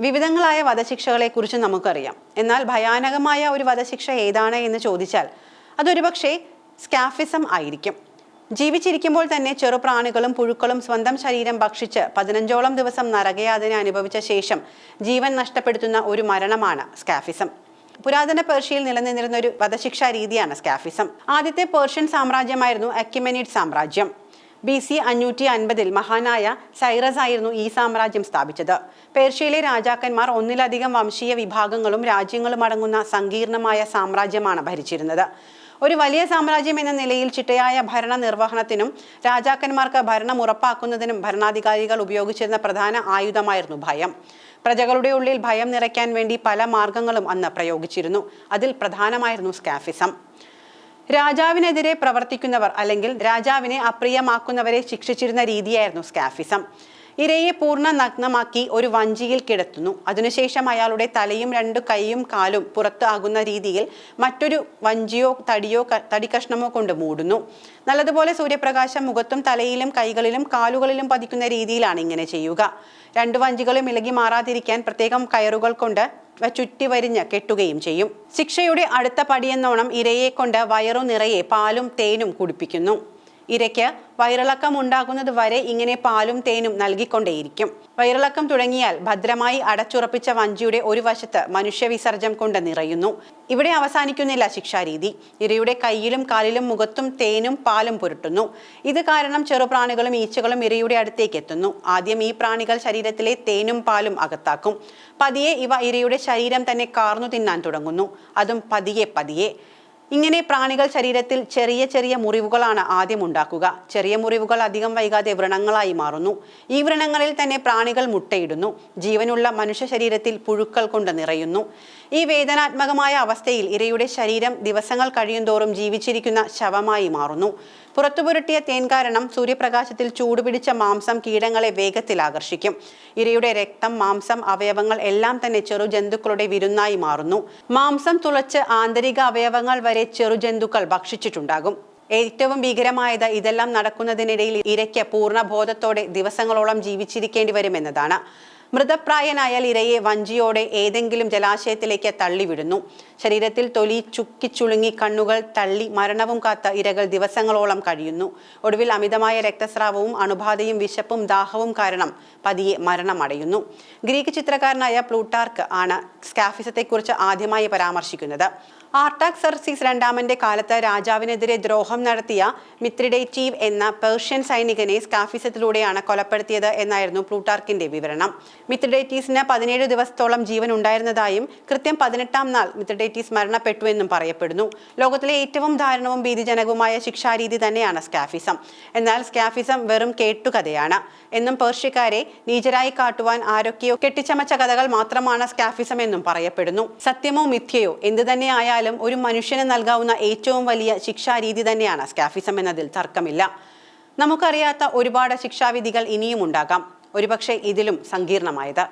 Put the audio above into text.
വിവിധങ്ങളായ വധശിക്ഷകളെക്കുറിച്ച് നമുക്കറിയാം. എന്നാൽ ഭയാനകമായ ഒരു വധശിക്ഷ ഏതാണ് എന്ന് ചോദിച്ചാൽ അതൊരുപക്ഷെ സ്കാഫിസം ആയിരിക്കും. ജീവിച്ചിരിക്കുമ്പോൾ തന്നെ ചെറുപ്രാണികളും പുഴുക്കളും സ്വന്തം ശരീരം ഭക്ഷിച്ച് പതിനഞ്ചോളം ദിവസം നരകയാതന അനുഭവിച്ച ശേഷം ജീവൻ നഷ്ടപ്പെടുത്തുന്ന ഒരു മരണമാണ് സ്കാഫിസം. പുരാതന പേർഷ്യയിൽ നിലനിന്നിരുന്ന ഒരു വധശിക്ഷാ രീതിയാണ് സ്കാഫിസം. ആദ്യത്തെ പേർഷ്യൻ സാമ്രാജ്യമായിരുന്നു അക്യുമെനിഡ് സാമ്രാജ്യം. ബി സി അഞ്ഞൂറ്റി അൻപതിൽ മഹാനായ സൈറസ് ആയിരുന്നു ഈ സാമ്രാജ്യം സ്ഥാപിച്ചത്. പേർഷ്യയിലെ രാജാക്കന്മാർ ഒന്നിലധികം വംശീയ വിഭാഗങ്ങളും രാജ്യങ്ങളും അടങ്ങുന്ന സങ്കീർണമായ സാമ്രാജ്യമാണ് ഭരിച്ചിരുന്നത്. ഒരു വലിയ സാമ്രാജ്യം എന്ന നിലയിൽ ചിട്ടയായ ഭരണ നിർവഹണത്തിനും രാജാക്കന്മാർക്ക് ഭരണം ഉറപ്പാക്കുന്നതിനും ഭരണാധികാരികൾ ഉപയോഗിച്ചിരുന്ന പ്രധാന ആയുധമായിരുന്നു ഭയം. പ്രജകളുടെ ഉള്ളിൽ ഭയം നിറയ്ക്കാൻ വേണ്ടി പല മാർഗങ്ങളും അന്ന് പ്രയോഗിച്ചിരുന്നു. അതിൽ പ്രധാനമായിരുന്നു സ്കാഫിസം. രാജാവിനെതിരെ പ്രവർത്തിക്കുന്നവർ അല്ലെങ്കിൽ രാജാവിനെ അപ്രിയമാക്കുന്നവരെ ശിക്ഷിച്ചിരുന്ന രീതിയായിരുന്നു സ്കാഫിസം. ഇരയെ പൂർണ നഗ്നമാക്കി ഒരു വഞ്ചിയിൽ കിടത്തുന്നു. അതിനുശേഷം അയാളുടെ തലയും രണ്ടു കൈയും കാലും പുറത്ത് ആകുന്ന രീതിയിൽ മറ്റൊരു വഞ്ചിയോ തടിയോ തടികഷ്ണമോ കൊണ്ട് മൂടുന്നു. നല്ലതുപോലെ സൂര്യപ്രകാശം മുഖത്തും തലയിലും കൈകളിലും കാലുകളിലും പതിക്കുന്ന രീതിയിലാണ് ഇങ്ങനെ ചെയ്യുക. രണ്ടു വഞ്ചികളും ഇളകി മാറാതിരിക്കാൻ പ്രത്യേകം കയറുകൾ കൊണ്ട് ചുറ്റി വരിഞ്ഞ് കെട്ടുകയും ചെയ്യും. ശിക്ഷയുടെ അടുത്ത പടിയെന്നോണം ഇരയെ കൊണ്ട് വയറു നിറയെ പാലും തേനും കുടിപ്പിക്കുന്നു. ഇരയ്ക്ക് വയറിളക്കം ഉണ്ടാകുന്നത് വരെ ഇങ്ങനെ പാലും തേനും നൽകിക്കൊണ്ടേയിരിക്കും. വയറിളക്കം തുടങ്ങിയാൽ ഭദ്രമായി അടച്ചുറപ്പിച്ച വഞ്ചിയുടെ ഒരു വശത്ത് മനുഷ്യവിസർജം കൊണ്ട് നിറയുന്നു. ഇവിടെ അവസാനിക്കുന്നില്ല ശിക്ഷാരീതി. ഇരയുടെ കയ്യിലും കാലിലും മുഖത്തും തേനും പാലും പുരട്ടുന്നു. ഇത് കാരണം ചെറുപ്രാണികളും ഈച്ചകളും ഇരയുടെ അടുത്തേക്ക് എത്തുന്നു. ആദ്യം ഈ പ്രാണികൾ ശരീരത്തിലെ തേനും പാലും അകത്താക്കും. പതിയെ ഇവ ഇരയുടെ ശരീരം തന്നെ കാർന്നു തിന്നാൻ തുടങ്ങുന്നു. അതും പതിയെ പതിയെ. ഇങ്ങനെ പ്രാണികൾ ശരീരത്തിൽ ചെറിയ ചെറിയ മുറിവുകളാണ് ആദ്യം ഉണ്ടാക്കുക. ചെറിയ മുറിവുകൾ അധികം വൈകാതെ വ്രണങ്ങളായി മാറുന്നു. ഈ വ്രണങ്ങളിൽ തന്നെ പ്രാണികൾ മുട്ടയിടുന്നു. ജീവനുള്ള മനുഷ്യ ശരീരത്തിൽ പുഴുക്കൾ കൊണ്ട് നിറയുന്നു. ഈ വേദനാത്മകമായ അവസ്ഥയിൽ ഇരയുടെ ശരീരം ദിവസങ്ങൾ കഴിയുന്തോറും ജീവിച്ചിരിക്കുന്ന ശവമായി മാറുന്നു. പുറത്തു പുരട്ടിയ തേൻ കാരണം സൂര്യപ്രകാശത്തിൽ ചൂടുപിടിച്ച മാംസം കീടങ്ങളെ വേഗത്തിൽ ആകർഷിക്കും. ഇരയുടെ രക്തം മാംസം അവയവങ്ങൾ എല്ലാം തന്നെ ചെറു ജന്തുക്കളുടെ വിരുന്നായി മാറുന്നു. മാംസം തുളച്ച് ആന്തരിക അവയവങ്ങൾ വരെ ചെറുജന്തുക്കൾ ഭക്ഷിച്ചിട്ടുണ്ടാകും. ഏറ്റവും ഭീകരമായത് ഇതെല്ലാം നടക്കുന്നതിനിടയിൽ ഇരയ്ക്ക് പൂർണ ബോധത്തോടെ ദിവസങ്ങളോളം ജീവിച്ചിരിക്കേണ്ടി വരുമെന്നതാണ് മൃതപ്രായനായാൽ ഇരയെ വഞ്ചിയോടെ ഏതെങ്കിലും ജലാശയത്തിലേക്ക് തള്ളിവിടുന്നു. ശരീരത്തിൽ തൊലി ചുക്കിച്ചുളുങ്ങി കണ്ണുകൾ തള്ളി മരണവും കാത്ത ഇരകൾ ദിവസങ്ങളോളം കഴിയുന്നു. ഒടുവിൽ അമിതമായ രക്തസ്രാവവും അണുബാധയും വിശപ്പും ദാഹവും കാരണം പതിയെ മരണമടയുന്നു. ഗ്രീക്ക് ചിത്രകാരനായ പ്ലൂട്ടാർക്ക് ആണ് സ്കാഫിസത്തെക്കുറിച്ച് ആദ്യമായി പരാമർശിക്കുന്നത്. ആർട്ടാക് സർസീസ് രണ്ടാമന്റെ കാലത്ത് രാജാവിനെതിരെ ദ്രോഹം നടത്തിയ മിത്രിഡേറ്റീവ് എന്ന പേർഷ്യൻ സൈനികനെ സ്കാഫിസത്തിലൂടെയാണ് കൊലപ്പെടുത്തിയത് എന്നായിരുന്നു പ്ലൂട്ടാർക്കിന്റെ വിവരണം. മിത്രിഡേറ്റീസിന് പതിനേഴ് ദിവസത്തോളം ജീവൻ ഉണ്ടായിരുന്നതായും കൃത്യം പതിനെട്ടാം നാൾ മിത്രഡേറ്റീസ് മരണപ്പെട്ടുവെന്നും പറയപ്പെടുന്നു. ലോകത്തിലെ ഏറ്റവും ദാരുണവും ഭീതിജനകവുമായ ശിക്ഷാരീതി തന്നെയാണ് സ്കാഫിസം. എന്നാൽ സ്കാഫിസം വെറും കേട്ടുകഥയാണ്. എന്നും പേർഷ്യക്കാരെ നീചരായി കാട്ടുവാൻ ആരൊക്കെയോ കെട്ടിച്ചമച്ച കഥകൾ മാത്രമാണ് സ്കാഫിസം എന്നും പറയപ്പെടുന്നു. സത്യമോ മിഥ്യയോ എന്തു തന്നെയായാലും ഒരു മനുഷ്യന് നൽകാവുന്ന ഏറ്റവും വലിയ ശിക്ഷാരീതി തന്നെയാണ് സ്കാഫിസം എന്നതിൽ തർക്കമില്ല. നമുക്കറിയാത്ത ഒരുപാട് ശിക്ഷാവിധികൾ ഇനിയും ഉണ്ടാകാം. ഒരുപക്ഷെ ഇതിലും സങ്കീർണമായത്.